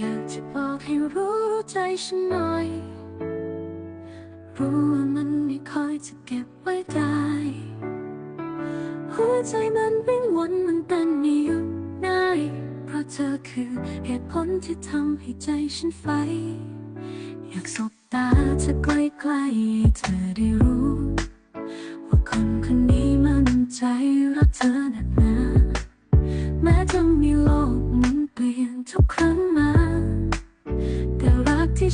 อยากจะบอกให้รู้ใจฉันหน่อย รู้ว่ามันไม่ค่อยจะเก็บไว้ได้ หัวใจมันวิ่งวนมันเต้นไม่หยุดได้ เพราะเธอคือเหตุผลที่ทำให้ใจฉันไฟ อยากสบตาเธอใกล้ๆให้เธอได้รู้ ว่าคนคนนี้มันใจ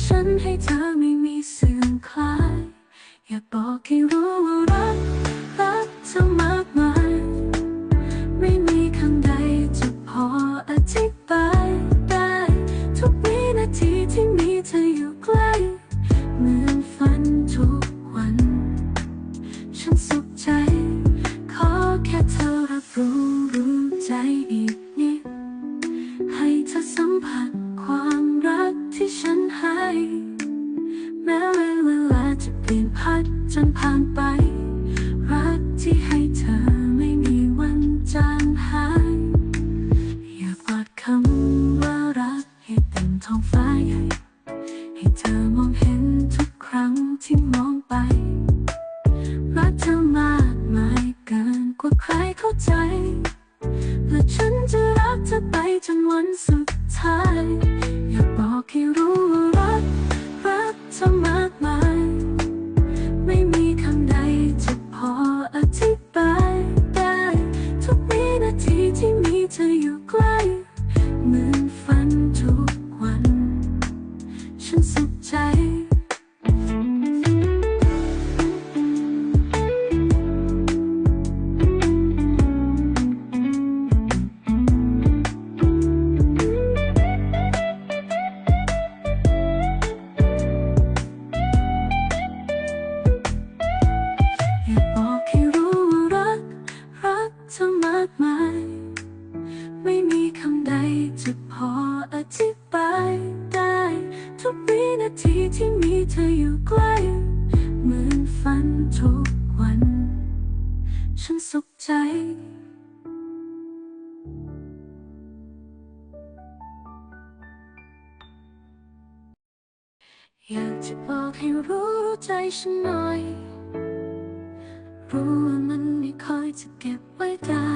ฉันให้เธอไม่มีเสื่อมคลาย อยากบอกให้รู้ว่ารัก รักเธอมากมาย ไม่มีคำใดจะพออธิบายได้ ทุกวินาทีที่มีเธออยู่ใกล้ เหมือนฝันทุกวัน ฉันสุขใจ ขอแค่เธอรับรู้รู้ใจอีกนิด ให้เธอสัมผัส นกว่าใครเข้าใจ และฉันจะรักเธอไปจนวันสุดท้าย อยากบอกให้รู้ว่ารัก รักเธอมากมาย ไม่มีคำใดจะพออธิบายได้ ทุกวินาทีที่มีเธออยู่ใกล้เหมือนฝันทุกวัน ฉันสุขใจากมาย ไม่มีคำใดจะพออธิบายได้ ทุกวินาทีที่มีเธออยู่ใกล้เหมือนฝันทุกวัน ฉันสุขใจอยากจะบอกให้รู้ใจฉันหน่อย รู้ว่ามัน คอยจะเก็บไว้ได้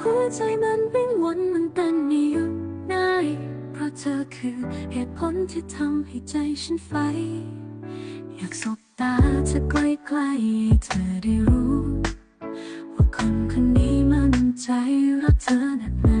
หัวใจมันวิ่งวนมันเต้นไม่หยุดได้เพราะเธอคือเหตุผลที่ทำให้ใจฉันไฟ อยากสบตาเธอใกล้ๆให้เธอได้รู้ ว่าคนคนนี้มันใจรักเธอหนักหนา